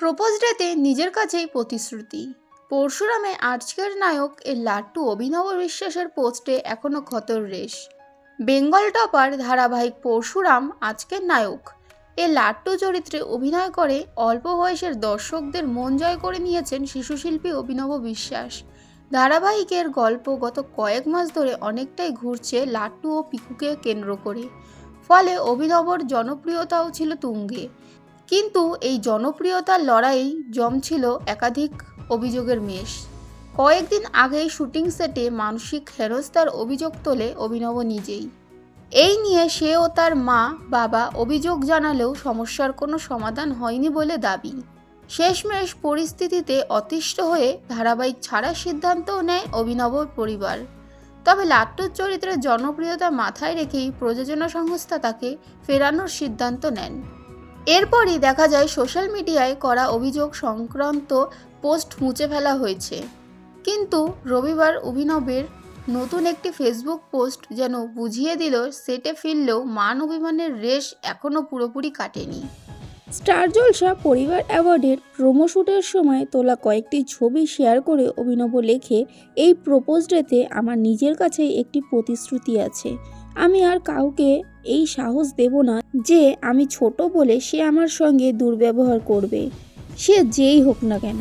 Propose ডেতে নিজের কাছেই প্রতিশ্রুতি। পরশুরামে আজকের নায়ক এর লাট্টু অভিনব বিশ্বাসের পোস্টে এখনও ক্ষতর রেশ। বেঙ্গল টপার ধারাবাহিক পরশুরাম আজকের নায়ক এ লাট্টু চরিত্রে অভিনয় করে অল্প বয়সের দর্শকদের মন জয় করে নিয়েছেন শিশুশিল্পী অভিনব বিশ্বাস। ধারাবাহিকের গল্প গত কয়েক মাস ধরে অনেকটাই ঘুরছে লাট্টু ও পিকুকে কেন্দ্র করে। ফলে অভিনবর জনপ্রিয়তাও ছিল তুঙ্গে। কিন্তু এই জনপ্রিয়তার লড়াই জমছিল একাধিক অভিযোগের মেষ। কয়েকদিন আগেই শুটিং সেটে মানসিক হেনস্থার অভিযোগ তোলে অভিনব নিজেই। এই নিয়ে সে ও তার মা, বাবা অভিযোগ জানালেও সমস্যার কোনো সমাধান হয়নি বলে দাবি। শেষমেশ পরিস্থিতিতে অতিষ্ঠ হয়ে ধারাবাহিক ছাড়ার সিদ্ধান্তও নেয় অভিনবর পরিবার। তবে লাট্টুর চরিত্রের জনপ্রিয়তা মাথায় রেখেই প্রযোজনা সংস্থা তাকে ফেরানোর সিদ্ধান্ত নেন। এরপরই দেখা যায় সোশ্যাল মিডিয়ায় করা অভিযোগ সংক্রান্ত পোস্ট মুছে ফেলা হয়েছে। কিন্তু রবিবার অভিনবের নতুন একটি ফেসবুক পোস্ট যেন বুঝিয়ে দিল, সেটে ফিরলেও মান অভিমানের রেশ এখনও পুরোপুরি কাটেনি। স্টার জলসা পরিবার অ্যাওয়ার্ডের প্রোমো শ্যুটের সময় তোলা কয়েকটি ছবি শেয়ার করে অভিনব লেখে, এই প্রপোজ ডেতে আমার নিজের কাছে একটি প্রতিশ্রুতি আছে। আমি আর কাউকে এই সাহস দেব না যে আমি ছোট বলে সে আমার সঙ্গে দুর্ব্যবহার করবে। সে যেই হোক না কেন।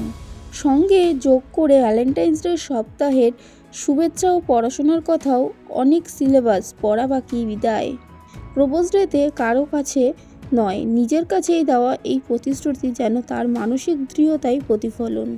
সঙ্গে যোগ করে ভ্যালেন্টাইন্স ডে সপ্তাহের শুভেচ্ছা ও পড়াশোনার কথাও অনেক সিলেবাস পড়া বাকি বিদায়। প্রপোজ ডেতে কারও কাছে নয়, নিজের কাছেই দেওয়া এই প্রতিশ্রুতি যেন তার মানসিক দৃঢ়তাই প্রতিফলন।